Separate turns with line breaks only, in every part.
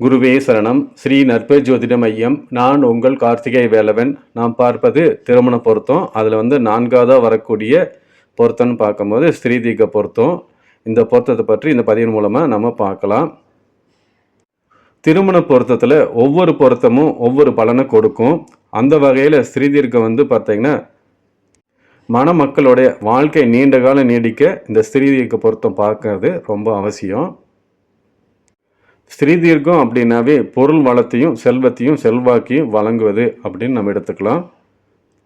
குருவே சரணம். ஸ்ரீ நற்பே ஜோதிட மையம். நான் உங்கள் கார்த்திகை வேலவன். நாம் பார்ப்பது திருமண பொருத்தம். அதில் வந்து நான்காவதாக வரக்கூடிய பொருத்தம்னு பார்க்கும்போது ஸ்ரீதீக பொருத்தம். இந்த பொருத்தத்தை பற்றி இந்த பதிவின் மூலமாக நம்ம பார்க்கலாம். திருமண பொருத்தத்தில் ஒவ்வொரு பொருத்தமும் ஒவ்வொரு பலனை கொடுக்கும். அந்த வகையில் ஸ்ரீதீர்க்கம் வந்து பார்த்தீங்கன்னா மணமக்களுடைய வாழ்க்கை நீண்ட காலம் நீடிக்க இந்த ஸ்ரீதீர்க்க பொருத்தம் பார்க்கறது ரொம்ப அவசியம். ஸ்ரீதீர்க்கம் அப்படின்னாவே பொருள் வளத்தையும் செல்வத்தையும் செல்வாக்கையும் வழங்குவது அப்படின்னு நம்ம எடுத்துக்கலாம்.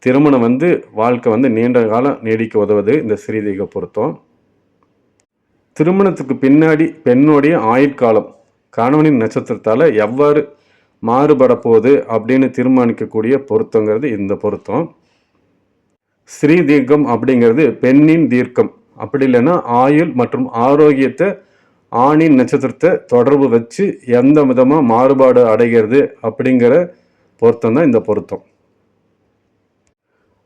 திருமணம் வந்து வாழ்க்கை வந்து நீண்ட காலம் நீடிக்க உதவுது இந்த ஸ்ரீதீர்க்க பொருத்தம் திருமணத்துக்கு பின்னாடி பெண்ணுடைய ஆயுட்காலம் கணவனின் நட்சத்திரத்தால் எவ்வாறு மாறுபட போகுது அப்படின்னு தீர்மானிக்கக்கூடிய பொருத்தங்கிறது இந்த பொருத்தம். ஸ்ரீ தீர்க்கம் அப்படிங்கிறது பெண்ணின் தீர்க்கம். அப்படி இல்லைன்னா ஆயுள் மற்றும் ஆரோக்கியத்தை ஆணின் நட்சத்திரத்தை தொடர்பு வச்சு எந்த விதமாக மாறுபாடு அடைகிறது அப்படிங்கிற பொருத்தம் தான் இந்த பொருத்தம்.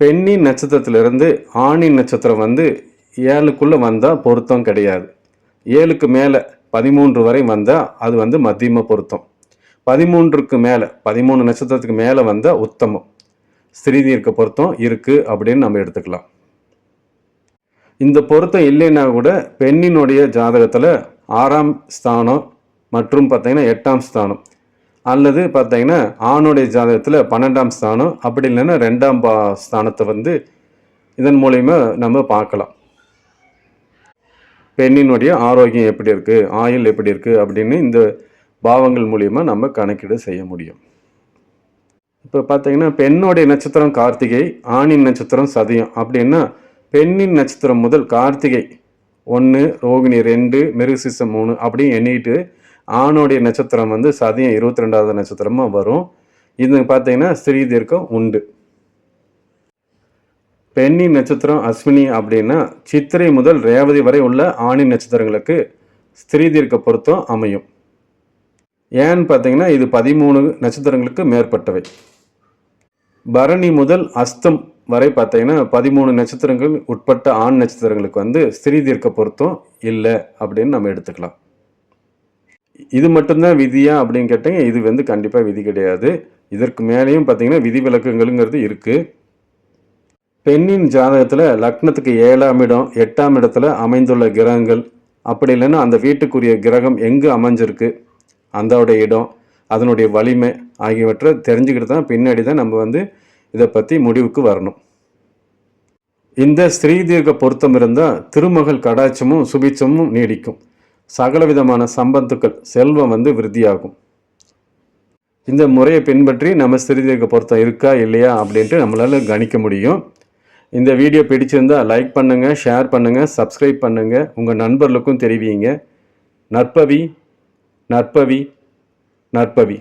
பெண்ணின் நட்சத்திரத்திலிருந்து ஆணின் நட்சத்திரம் வந்து ஏழுக்குள்ளே வந்தால் பொருத்தம் கிடையாது. ஏழுக்கு மேலே பதிமூன்று வரை வந்தால் அது வந்து மத்தியம பொருத்தம். பதிமூன்றுக்கு மேலே பதிமூணு நட்சத்திரத்துக்கு மேலே வந்தால் உத்தமம். ஸ்ரீதீர்க்க பொருத்தம் இருக்குது அப்படின்னு நம்ம எடுத்துக்கலாம். இந்த பொருத்தம் இல்லைன்னா கூட பெண்ணினுடைய ஜாதகத்தில் ஆறாம் ஸ்தானம் மற்றும் பார்த்திங்கன்னா எட்டாம் ஸ்தானம். அல்லது பார்த்தீங்கன்னா ஆணுடைய ஜாதகத்தில் பன்னெண்டாம் ஸ்தானம் அப்படி இல்லைன்னா ரெண்டாம் பா ஸ்தானத்தை வந்து இதன் மூலயமா நம்ம பார்க்கலாம். பெண்ணினுடைய ஆரோக்கியம் எப்படி இருக்குது ஆயுள் எப்படி இருக்குது அப்படின்னு இந்த பாவங்கள் மூலிமா நம்ம கணக்கீடு செய்ய முடியும். இப்போ பார்த்தீங்கன்னா பெண்ணுடைய நட்சத்திரம் கார்த்திகை ஆணின் நட்சத்திரம் சதயம் அப்படின்னா பெண்ணின் நட்சத்திரம் முதல் கார்த்திகை ஒன்று ரோகிணி ரெண்டு மிருகசிசம் மூணு அப்படின்னு எண்ணிட்டு ஆணுடைய நட்சத்திரம் வந்து சதயம் இருபத்தி ரெண்டாவது நட்சத்திரமாக வரும். இது பார்த்தீங்கன்னா ஸ்ரீ தீர்க்கம் உண்டு. பெண்ணின் நட்சத்திரம் அஸ்வினி அப்படின்னா சித்திரை முதல் ரேவதி வரை உள்ள ஆணி நட்சத்திரங்களுக்கு ஸ்திரீ தீர்க்க பொருத்தம் அமையும். ஏன்னு பார்த்தீங்கன்னா இது பதிமூணு நட்சத்திரங்களுக்கு மேற்பட்டவை. பரணி முதல் அஸ்தம் வரை பார்த்தீங்கன்னா பதிமூணு நட்சத்திரங்கள் உட்பட்ட ஆண் நட்சத்திரங்களுக்கு வந்து ஸ்திரீ தீர்க்க பொருத்தம் இல்லை அப்படின்னு நம்ம எடுத்துக்கலாம். இது மட்டும்தான் விதியா அப்படின்னு கேட்டீங்க இது வந்து கண்டிப்பாக விதி கிடையாது. இதற்கு மேலேயும் பார்த்தீங்கன்னா விதி விலக்குகளுங்கிறது இருக்குது பெண்ணின் ஜாதகத்தில் லக்னத்துக்கு ஏழாம் இடம் எட்டாம் இடத்துல அமைந்துள்ள கிரகங்கள். அப்படி இல்லைன்னா அந்த வீட்டுக்குரிய கிரகம் எங்கே அமைஞ்சிருக்கு? அந்தோடைய இடம் அதனுடைய வலிமை ஆகியவற்றை தெரிஞ்சுக்கிட்டு தான் பின்னாடி தான் நம்ம வந்து இதை பற்றி முடிவுக்கு வரணும். இந்த ஸ்ரீதீர்க்க பொருத்தம் இருந்தால் திருமகள் கடாட்சமும் சுபிச்சமும் நீடிக்கும். சகல விதமான சம்பத்துக்கள் செல்வம் வந்து விருத்தியாகும். இந்த முறையை பின்பற்றி நம்ம ஸ்ரீதீர்க்க பொருத்தம் இருக்கா இல்லையா அப்படின்ட்டு நம்மளால் கணிக்க முடியும். இந்த வீடியோ பிடிச்சிருந்தால் லைக் பண்ணுங்கள் ஷேர் பண்ணுங்கள் சப்ஸ்கிரைப் பண்ணுங்கள் உங்கள் நண்பர்களுக்கும் தெரிவிங்க. நற்பவி நற்பவி நற்பவி.